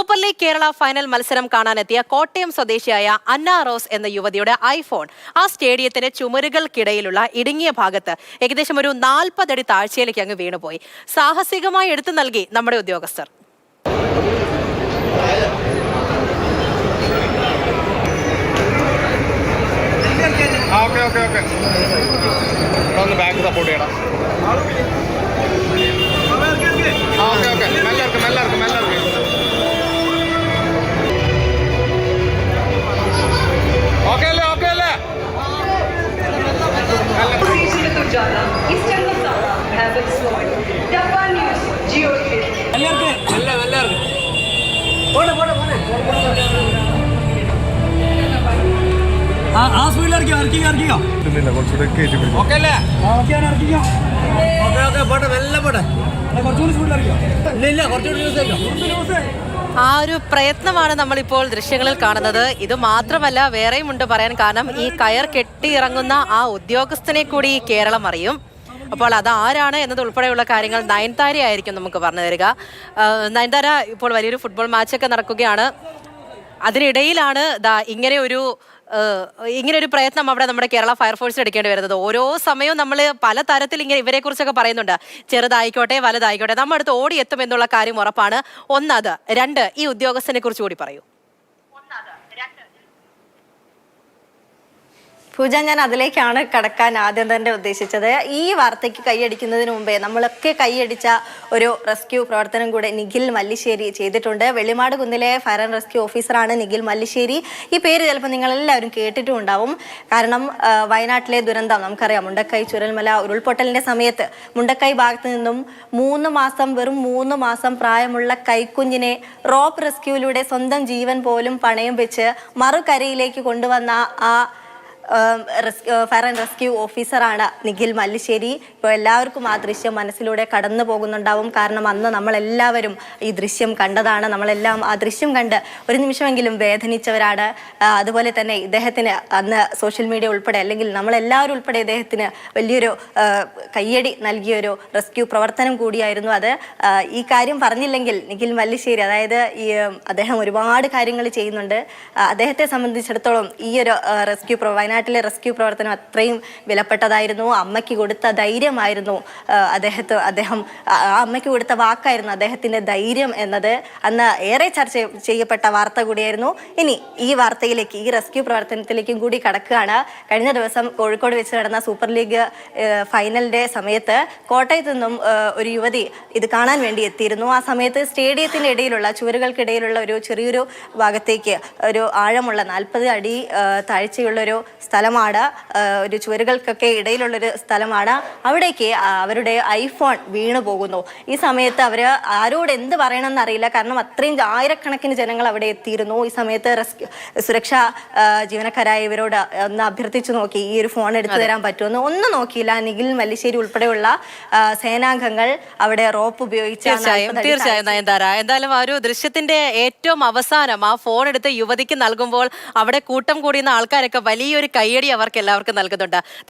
Super league Kerala final മത്സരം കാണാനെത്തിയ കോട്ടയം സ്വദേശിയായ അന്ന rose എന്ന യുവതിയുടെ ഐഫോൺ ആ സ്റ്റേഡിയത്തിന്റെ ചുമരുകൾക്കിടയിലുള്ള ഇടുങ്ങിയ ഭാഗത്ത് ഏകദേശം ഒരു നാൽപ്പതടി താഴ്ചയിലേക്ക് അങ്ങ് വീണുപോയി. സാഹസികമായി എടുത്തു നൽകി നമ്മുടെ ഉദ്യോഗസ്ഥർ. Okay okay okay. ഒന്ന് ബാക്ക് സപ്പോർട്ട് ചെയ്യണം. ആ ആ ഒരു പ്രയത്നമാണ് നമ്മളിപ്പോൾ ദൃശ്യങ്ങളിൽ കാണുന്നത്. ഇത് മാത്രമല്ല വേറെയും ഉണ്ട് പറയാൻ കാരണം ഈ കയർ കെട്ടി ഇറങ്ങുന്ന ആ ഉദ്യോഗസ്ഥനെ കൂടി കേരളം അറിയും. അപ്പോൾ അത് ആരാണ് എന്നത് ഉൾപ്പെടെയുള്ള കാര്യങ്ങൾ നയൻതാര ആയിരിക്കും നമുക്ക് പറഞ്ഞു തരിക. നയൻതാര ഇപ്പോൾ വലിയൊരു ഫുട്ബോൾ മാച്ചൊക്കെ നടക്കുകയാണ്. അതിനിടയിലാണ് ദാ ഇങ്ങനെ ഒരു ഇങ്ങനെ ഒരു പ്രയത്നം അവിടെ നമ്മുടെ കേരള ഫയർഫോഴ്സ് എടുക്കേണ്ടി വരുന്നത്. ഓരോ സമയവും നമ്മൾ പല തരത്തിൽ ഇങ്ങനെ ഇവരെ കുറിച്ചൊക്കെ പറയുന്നുണ്ട്. ചെറുതായിക്കോട്ടെ വലുതായിക്കോട്ടെ നമ്മുടെ അടുത്ത് ഓടി എത്തുമെന്നുള്ള കാര്യം ഉറപ്പാണ്. ഒന്നത് രണ്ട് ഈ ഉദ്യോഗസ്ഥനെ കുറിച്ച് കൂടി പറയൂ. പൂജ ഞാൻ അതിലേക്കാണ് കടക്കാൻ ആദ്യം തന്നെ ഉദ്ദേശിച്ചത്. ഈ വാർത്തയ്ക്ക് കൈയടിക്കുന്നതിന് മുമ്പേ നമ്മളൊക്കെ കൈയടിച്ച ഒരു റെസ്ക്യൂ പ്രവർത്തനം കൂടെ നിഖിൽ മല്ലിശ്ശേരി ചെയ്തിട്ടുണ്ട്. വെള്ളിമാട് കുന്നിലെ ഫയർ ആൻഡ് റെസ്ക്യൂ ഓഫീസറാണ് നിഖിൽ മല്ലിശ്ശേരി. ഈ പേര് ചിലപ്പോൾ നിങ്ങൾ എല്ലാവരും കേട്ടിട്ടും ഉണ്ടാവും കാരണം വയനാട്ടിലെ ദുരന്തം നമുക്കറിയാം. മുണ്ടക്കൈ ചുരൽമല ഉരുൾപൊട്ടലിന്റെ സമയത്ത് മുണ്ടക്കൈ ഭാഗത്ത് നിന്നും മൂന്ന് മാസം വെറും മൂന്ന് മാസം പ്രായമുള്ള കൈക്കുഞ്ഞിനെ റോപ്പ് റെസ്ക്യൂയിലൂടെ സ്വന്തം ജീവൻ പോലും പണയം വെച്ച് മറുകരയിലേക്ക് കൊണ്ടുവന്ന ആ ഫയർ ആൻഡ് റെസ്ക്യൂ ഓഫീസറാണ് നിഖിൽ മല്ലിശ്ശേരി. ഇപ്പോൾ എല്ലാവർക്കും ആ ദൃശ്യം മനസ്സിലൂടെ കടന്നു പോകുന്നുണ്ടാവും. കാരണം അന്ന് നമ്മളെല്ലാവരും ഈ ദൃശ്യം കണ്ടതാണ്. നമ്മളെല്ലാം ആ ദൃശ്യം കണ്ട് ഒരു നിമിഷമെങ്കിലും വേദനിച്ചവരാണ്. അതുപോലെ തന്നെ ഇദ്ദേഹത്തിന് അന്ന് സോഷ്യൽ മീഡിയ ഉൾപ്പെടെ അല്ലെങ്കിൽ നമ്മളെല്ലാവരും ഉൾപ്പെടെ ഇദ്ദേഹത്തിന് വലിയൊരു കയ്യടി നൽകിയൊരു റെസ്ക്യൂ പ്രവർത്തനം കൂടിയായിരുന്നു അത്. ഈ കാര്യം പറഞ്ഞില്ലെങ്കിൽ നിഖിൽ മല്ലിശ്ശേരി അതായത് ഈ അദ്ദേഹം ഒരുപാട് കാര്യങ്ങൾ ചെയ്യുന്നുണ്ട്. അദ്ദേഹത്തെ സംബന്ധിച്ചിടത്തോളം ഈ ഒരു റെസ്ക്യൂ റെസ്ക്യൂ പ്രവ- വയനാട്ടിലെ റെസ്ക്യൂ പ്രവർത്തനം അത്രയും വിലപ്പെട്ടതായിരുന്നു. അമ്മയ്ക്ക് കൊടുത്ത ധൈര്യമായിരുന്നു. അദ്ദേഹത്ത് അദ്ദേഹം അമ്മയ്ക്ക് കൊടുത്ത വാക്കായിരുന്നു അദ്ദേഹത്തിന്റെ ധൈര്യം എന്നത്. അന്ന് ഏറെ ചർച്ച ചെയ്യപ്പെട്ട വാർത്ത കൂടിയായിരുന്നു. ഇനി ഈ വാർത്തയിലേക്ക് ഈ റെസ്ക്യൂ പ്രവർത്തനത്തിലേക്കും കൂടി കടക്കുകയാണ്. കഴിഞ്ഞ ദിവസം കോഴിക്കോട് വെച്ച് നടന്ന സൂപ്പർ ലീഗ് ഫൈനലിന്റെ സമയത്ത് കോട്ടയത്ത് നിന്നും ഒരു യുവതി ഇത് കാണാൻ വേണ്ടി എത്തിയിരുന്നു. ആ സമയത്ത് സ്റ്റേഡിയത്തിന്റെ ഇടയിലുള്ള ചുവരുകൾക്കിടയിലുള്ള ഒരു ചെറിയൊരു ഭാഗത്തേക്ക് ഒരു ആഴമുള്ള നാൽപ്പത് അടി താഴ്ചയുള്ളൊരു സ്ഥലമാണ് ഒരു ചുവരുകൾക്കൊക്കെ ഇടയിലുള്ളൊരു സ്ഥലമാണ് അവിടേക്ക് അവരുടെ ഐഫോൺ വീണു പോകുന്നു. ഈ സമയത്ത് അവർ ആരോട് എന്ത് പറയണമെന്ന് അറിയില്ല കാരണം അത്രയും ആയിരക്കണക്കിന് ജനങ്ങൾ അവിടെ എത്തിയിരുന്നു. ഈ സമയത്ത് റെസ്ക്യൂ സുരക്ഷാ ജീവനക്കാരായ ഇവരോട് ഒന്ന് അഭ്യർത്ഥിച്ചു നോക്കി. ഈ ഒരു ഫോൺ എടുത്തു തരാൻ പറ്റുമെന്ന് ഒന്നും നോക്കിയില്ല. നിഖിൽ മല്ലിശ്ശേരി ഉൾപ്പെടെയുള്ള സേനാംഗങ്ങൾ അവിടെ റോപ്പ് ഉപയോഗിച്ച് ആ തീർച്ചയായും 40 തീർച്ചയായും നയൻതാര. എന്തായാലും ആ ഒരു ദൃശ്യത്തിന്റെ ഏറ്റവും അവസാനം ആ ഫോൺ എടുത്ത് യുവതിക്ക് നൽകുമ്പോൾ അവിടെ കൂട്ടം കൂടിയുന്ന ആൾക്കാരൊക്കെ വലിയൊരു കയ്യടി അവർക്ക് എല്ലാവർക്കും നൽകുന്നുണ്ട്.